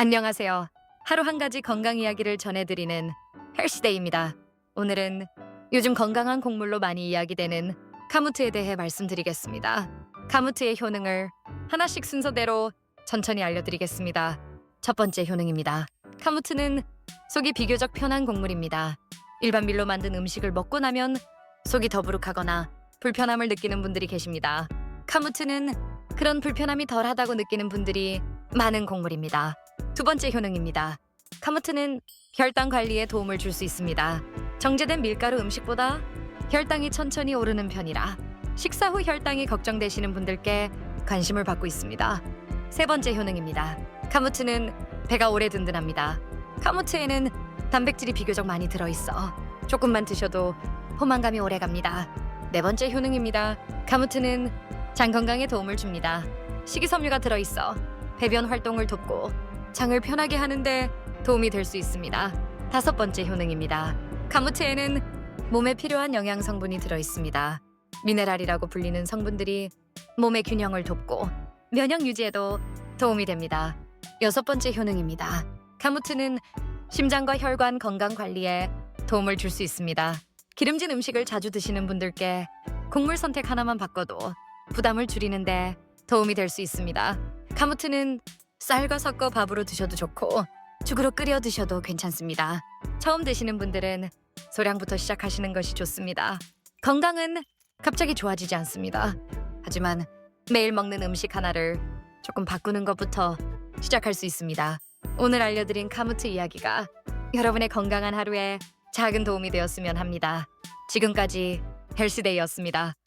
안녕하세요. 하루 한 가지 건강 이야기를 전해드리는 헬시데이입니다. 오늘은 요즘 건강한 곡물로 많이 이야기되는 카무트에 대해 말씀드리겠습니다. 카무트의 효능을 하나씩 순서대로 천천히 알려드리겠습니다. 첫 번째 효능입니다. 카무트는 속이 비교적 편한 곡물입니다. 일반 밀로 만든 음식을 먹고 나면 속이 더부룩하거나 불편함을 느끼는 분들이 계십니다. 카무트는 그런 불편함이 덜하다고 느끼는 분들이 많은 곡물입니다. 두 번째 효능입니다. 카무트는 혈당 관리에 도움을 줄 수 있습니다. 정제된 밀가루 음식보다 혈당이 천천히 오르는 편이라 식사 후 혈당이 걱정되시는 분들께 관심을 받고 있습니다. 세 번째 효능입니다. 카무트는 배가 오래 든든합니다. 카무트에는 단백질이 비교적 많이 들어있어 조금만 드셔도 포만감이 오래 갑니다. 네 번째 효능입니다. 카무트는 장 건강에 도움을 줍니다. 식이섬유가 들어있어 배변 활동을 돕고 장을 편하게 하는데 도움이 될 수 있습니다. 다섯 번째 효능입니다. 카무트에는 몸에 필요한 영양 성분이 들어 있습니다. 미네랄이라고 불리는 성분들이 몸의 균형을 돕고 면역 유지에도 도움이 됩니다. 여섯 번째 효능입니다. 카무트는 심장과 혈관 건강 관리에 도움을 줄 수 있습니다. 기름진 음식을 자주 드시는 분들께 곡물 선택 하나만 바꿔도 부담을 줄이는데 도움이 될 수 있습니다. 카무트는 쌀과 섞어 밥으로 드셔도 좋고 죽으로 끓여 드셔도 괜찮습니다. 처음 드시는 분들은 소량부터 시작하시는 것이 좋습니다. 건강은 갑자기 좋아지지 않습니다. 하지만 매일 먹는 음식 하나를 조금 바꾸는 것부터 시작할 수 있습니다. 오늘 알려드린 카무트 이야기가 여러분의 건강한 하루에 작은 도움이 되었으면 합니다. 지금까지 헬스데이였습니다.